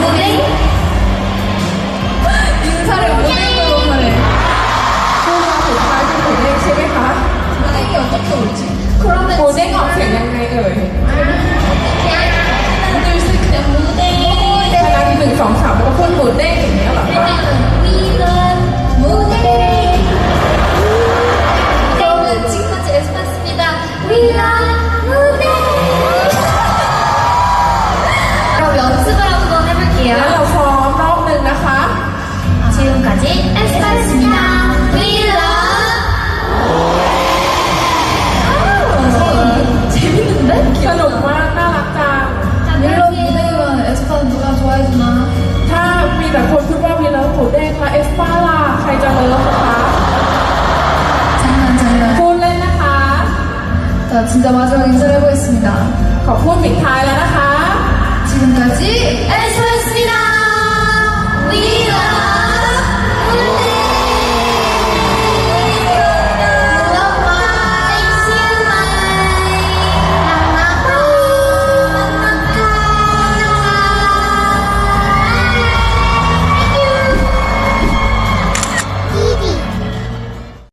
모닝? 인사를 모닝으로 보내. 소화 복사지 보내시게 가. 모닝이 어떻게 오지? 그러면 모닝 앞에 그냥 내가 왜? 어떻게? 둘, 셋, 그냥 모닝. 모닝. 나기 는 정사 먹고 모닝이네요, 아빠. 우리는 모닝. 여러분, 지금까지 에스파스입니다. 우리는 모닝. 그럼 연습을 자, 진짜 마지막 인사를 해보겠습니다. 거품 빅타일라나카. 지금까지 엔서였습니다. 위!